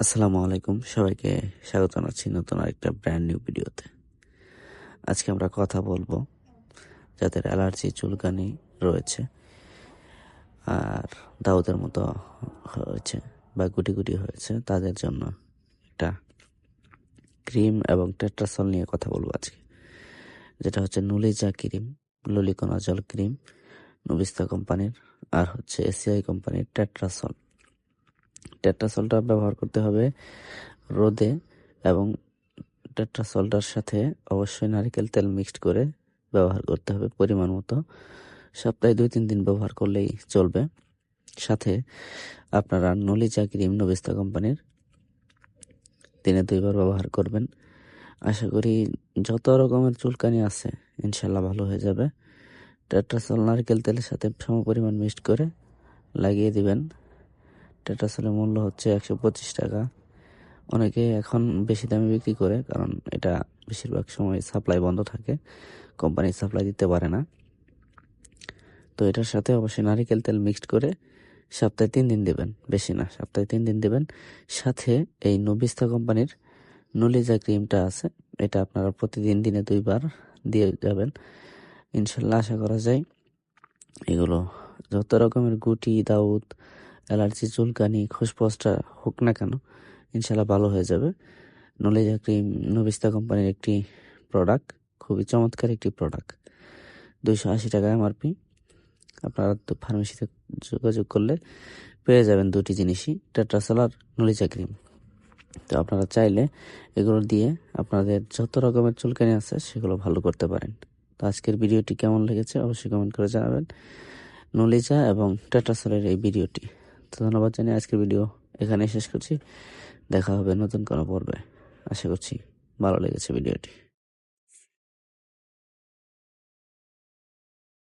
আসসালামু আলাইকুম। সবাইকে স্বাগত জানাচ্ছি নতুন আরেকটা ব্র্যান্ড নিউ ভিডিওতে আজকে আমরা কথা বলব যাদের অ্যালার্জি চুলকানি রয়েছে আর দাউদের মতো হয়েছে বা গুটি গুটি হয়েছে, তাদের জন্য একটা ক্রিম এবং টেট্রাসল নিয়ে কথা বলব আজকে। যেটা হচ্ছে নুলিজা ক্রিম ললিকোনাজল ক্রিম নুবিস্তা কোম্পানির আর হচ্ছে এসিআই কোম্পানির টেট্রাসল টেট্রাসলটা ব্যবহার করতে হবে রোদে এবং টেট্রাসলটার সাথে অবশ্যই নারকেল তেল মিক্সড করে ব্যবহার করতে হবে পরিমাণ মতো। সপ্তাহে দুই তিন দিন ব্যবহার করলেই চলবে। সাথে আপনারা নলিচা ক্রিম নবিস্তা কোম্পানির দিনে দুইবার ব্যবহার করবেন। আশা করি যত রকমের চুলকানি আছে ইনশাল্লাহ ভালো হয়ে যাবে। টেট্রাসল নারকেল তেলের সাথে সম পরিমাণ মিক্সড করে লাগিয়ে দিবেন। টেট্রাসলের মূল্য হচ্ছে একশো পঁচিশ টাকা। অনেকে এখন বেশি দামে বিক্রি করে, কারণ এটা বেশিরভাগ সময় সাপ্লাই বন্ধ থাকে কোম্পানি সাপ্লাই দিতে পারে না। তো এটার সাথে অবশ্যই নারিকেল তেল মিক্সড করে সপ্তাহে তিন দিন দেবেন, বেশি না, সপ্তাহে তিন দিন দেবেন। সাথে এই নবিস্তা কোম্পানির নলিজা ক্রিমটা আছে, এটা আপনারা প্রতিদিন দিনে দুইবার দিয়ে যাবেন। ইনশাল্লাহ আশা করা যায় এগুলো যত রকমের গুটি, দাউদ অ্যালার্জি চুলকানি খুসপসটা হোক না কেন ইনশাল্লাহ ভালো হয়ে যাবে। নলেজা ক্রিম নবিস্তা কোম্পানির একটি প্রোডাক্ট খুবই চমৎকার একটি প্রোডাক্ট দুইশো আশি টাকা এমআরপি আপনারা তো ফার্মেসিতে যোগাযোগ করলে পেয়ে যাবেন দুটি জিনিসই টেট্রাসল আর ক্রিম তো আপনারা চাইলে এগুলো দিয়ে আপনাদের যত রকমের চুলকানি আছে সেগুলো ভালো করতে পারেন। তো আজকের ভিডিওটি কেমন লেগেছে অবশ্যই কমেন্ট করে জানাবেন। নলিজা এবং টেট্রাসলের এই ভিডিওটি। তো ধন্যবাদ জানিয়ে আজকের ভিডিও এখানেই শেষ করছি। দেখা হবে নতুন কোনো পর্বে। আশা করছি ভালো লেগেছে ভিডিওটি।